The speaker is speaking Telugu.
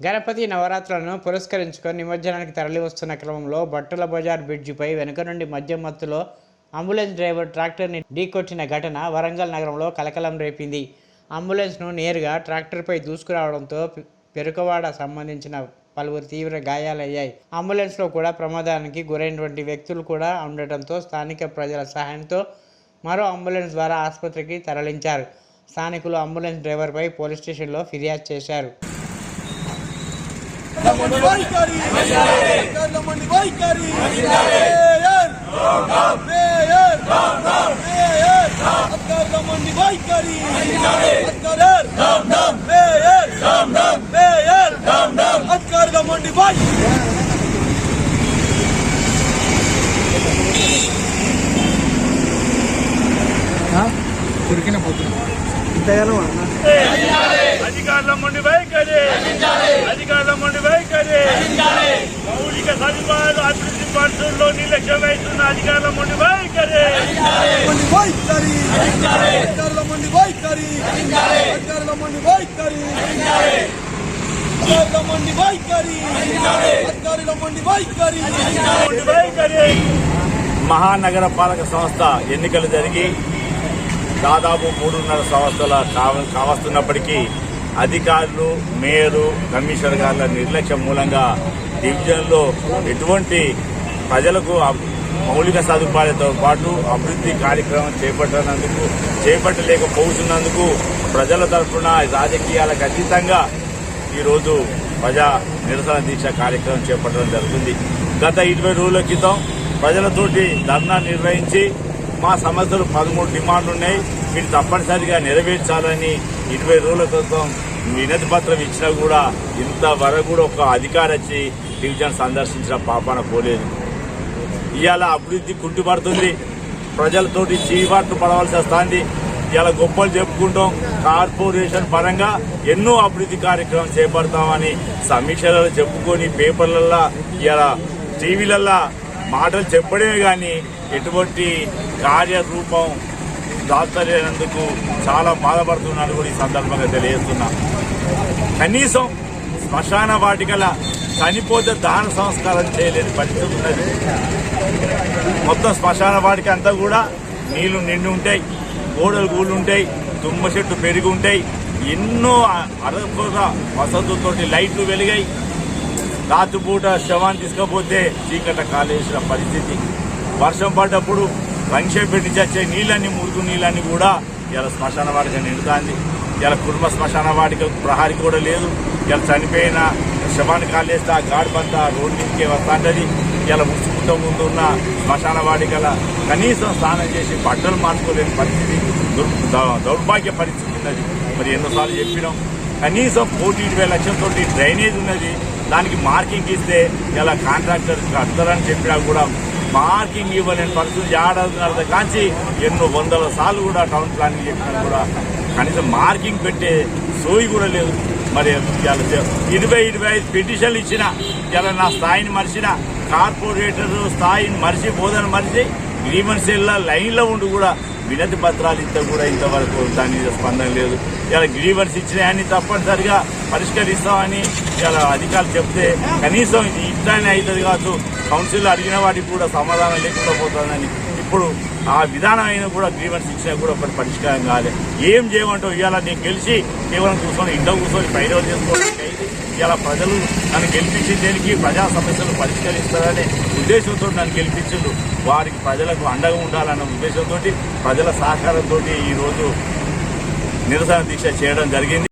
గణపతి నవరాత్రులను పురస్కరించుకొని నిమజ్జనానికి తరలివస్తున్న క్రమంలో బట్టల బజార్ బ్రిడ్జిపై వెనుక నుండి మద్యం మత్తులో అంబులెన్స్ డ్రైవర్ ట్రాక్టర్ని ఢీకొట్టిన ఘటన వరంగల్ నగరంలో కలకలం రేపింది. అంబులెన్స్ను నేరుగా ట్రాక్టర్పై దూసుకురావడంతో పెరుకవాడ సంబంధించిన పలువురు తీవ్ర గాయాలయ్యాయి. అంబులెన్స్లో కూడా ప్రమాదానికి గురైనటువంటి వ్యక్తులు కూడా ఉండటంతో స్థానిక ప్రజల సహాయంతో మరో అంబులెన్స్ ద్వారా ఆసుపత్రికి తరలించారు. స్థానికులు అంబులెన్స్ డ్రైవర్పై పోలీస్ స్టేషన్లో ఫిర్యాదు చేశారు. మంది వైఖరి అధికారుల మంది వైఖరి మేయర్ మేయర్ మేయర్ అధికారుల మంది వైఖరి అధికారర్ మేయర్ మేయర్ అధికారుల మంది వైఖరి అధికారుల ముండి వైఖరి. అధికారుల ముండి వైఖరి. మౌలిక సదుపాయాలు అభివృద్ధి పనుల్లో నిర్లక్ష్యం వహిస్తున్న అధికారుల ముండి వైఖరి. మంది వైఖరి. అధికారుల మంది వైఖరి. అధికారుల మంది వైఖరి. అధికారుల మంది వైఖరి. అధికారుల మంది వైఖరి ముండి వైఖరి. మహానగర పాలక సంస్థ ఎన్నికలు జరిగి దాదాపు మూడున్నర సంవత్సరాల కావ కావస్తున్నప్పటికీ అధికారులు మేయరు కమిషనర్ గారుల నిర్లక్ష్యం మూలంగా డివిజన్లో ఎటువంటి ప్రజలకు మౌలిక సదుపాయాలతో పాటు అభివృద్ధి కార్యక్రమం చేపట్టనందుకు చేపట్టలేకపోతున్నందుకు ప్రజల తరఫున రాజకీయాలకు అతీతంగా ఈరోజు ప్రజా నిరసన దీక్ష కార్యక్రమం చేపట్టడం జరుగుతుంది. గత ఇరవై రోజుల క్రితం ప్రజలతోటి ధర్నా నిర్వహించి మా సమస్యలు పదమూడు డిమాండ్లు ఉన్నాయి. మీరు తప్పనిసరిగా నెరవేర్చాలని ఇరవై రోజుల క్రితం వినతి పత్రం ఇచ్చినా కూడా ఇంతవరకు కూడా ఒక అధికారి వచ్చి డివిజన్ సందర్శించిన పాపాన పోలేదు. ఇవాళ అభివృద్ధి కుంటుపడుతుంది. ప్రజలతోటి చీవాట్లు పడవలసి వస్తుంది. ఇలా గొప్పలు చెప్పుకుంటాం. కార్పొరేషన్ పరంగా ఎన్నో అభివృద్ధి కార్యక్రమం చేపడతామని సమీక్షలలో చెప్పుకొని పేపర్లల్లో ఇలా టీవీలల్లో మాటలు చెప్పడమే కానీ ఎటువంటి కార్యరూపం దాచలేనందుకు చాలా బాధపడుతున్నాను కూడా ఈ సందర్భంగా తెలియజేస్తున్నా. కనీసం శ్మశాన వాటికల చనిపోతే దాన సంస్కారం చేయలేని పరిస్థితి ఉన్నది. మొత్తం శ్మశాన వాటికి అంతా కూడా నీళ్ళు నిండి ఉంటాయి గోడలు గూళ్ళు ఉంటాయి తుమ్మ చెట్టు పెరిగి ఉంటాయి. ఎన్నో అరకొర వసతులతోటి లైట్లు వెలిగాయి. రాత్రిపూట శవాన్ని తీసుకపోతే చీకట కాలేసిన పరిస్థితి. వర్షం పడ్డప్పుడు రంక్షేప్ పెట్టి చచ్చే నీళ్ళన్ని మురుగు నీళ్ళన్ని కూడా ఇలా శ్మశాన వాటిక నిండుతాంది. ఇలా కుటుంబ శ్మశాన వాటిక ప్రహారీ కూడా లేదు. ఇలా చనిపోయిన శవాన్ని కాలేస్తే ఆ గాడిపంతా రోడ్డు మీదకే వస్తాంటది. ఇలా ముసుకుంట ముందు ఉన్న శ్మశాన వాటికల కనీసం స్నానం చేసి బట్టలు మార్చుకోలేని పరిస్థితి దుర్- దౌర్భాగ్య పరిస్థితి ఉన్నది. మరి ఎన్నోసార్లు చెప్పినాం. కనీసం కోటి ఇరవై లక్షలతోటి డ్రైనేజ్ ఉన్నది. దానికి మార్కింగ్ ఇస్తే ఇలా కాంట్రాక్టర్ కడతారని చెప్పినా కూడా మార్కింగ్ ఇవ్వలేని పరిస్థితి ఏడాది కాంచి ఎన్నో వందల సార్లు కూడా టౌన్ ప్లానింగ్ చెప్పినా కూడా కనీసం మార్కింగ్ పెట్టే సోయి కూడా లేదు. మరి ఇరవై ఇరవై ఐదు పిటిషన్లు ఇచ్చిన ఇలా నా స్థాయిని మరిచిన కార్పొరేటర్ స్థాయిని మరిచి బోధన మరిచి గ్రీవెన్స్ లైన్లో ఉండి కూడా వినతి పత్రాలు ఇంత కూడా ఇంతవరకు దాని మీద స్పందన లేదు. ఇలా గ్రీవెన్స్ ఇచ్చినాయని తప్పనిసరిగా పరిష్కరిస్తామని ఇలా అధికారులు చెప్తే కనీసం ఇది ఇట్లానే అవుతుంది కావచ్చు. కౌన్సిల్ అడిగిన వాటికి కూడా సమాధానం లేకుండా పోతుందని ఇప్పుడు ఆ విధానం అయినా కూడా గ్రీవెన్స్ ఇచ్చినా కూడా ఒకటి పరిష్కారం కాలే. ఏం చేయమంటావు? ఇవాళ నేను గెలిచి కేవలం కూర్చొని ఇంట్లో కూర్చొని పైరవ చేసుకోవడానికి అయింది. ఇలా ప్రజలు నన్ను గెలిపించిన దేనికి? ప్రజా సమస్యలు పరిష్కరిస్తారనే ఉద్దేశంతో నన్ను గెలిపించారు వారికి ప్రజలకు అండగా ఉండాలన్న ఉద్దేశంతో ప్రజల సహకారంతో ఈరోజు నిరసన దీక్ష చేయడం జరిగింది.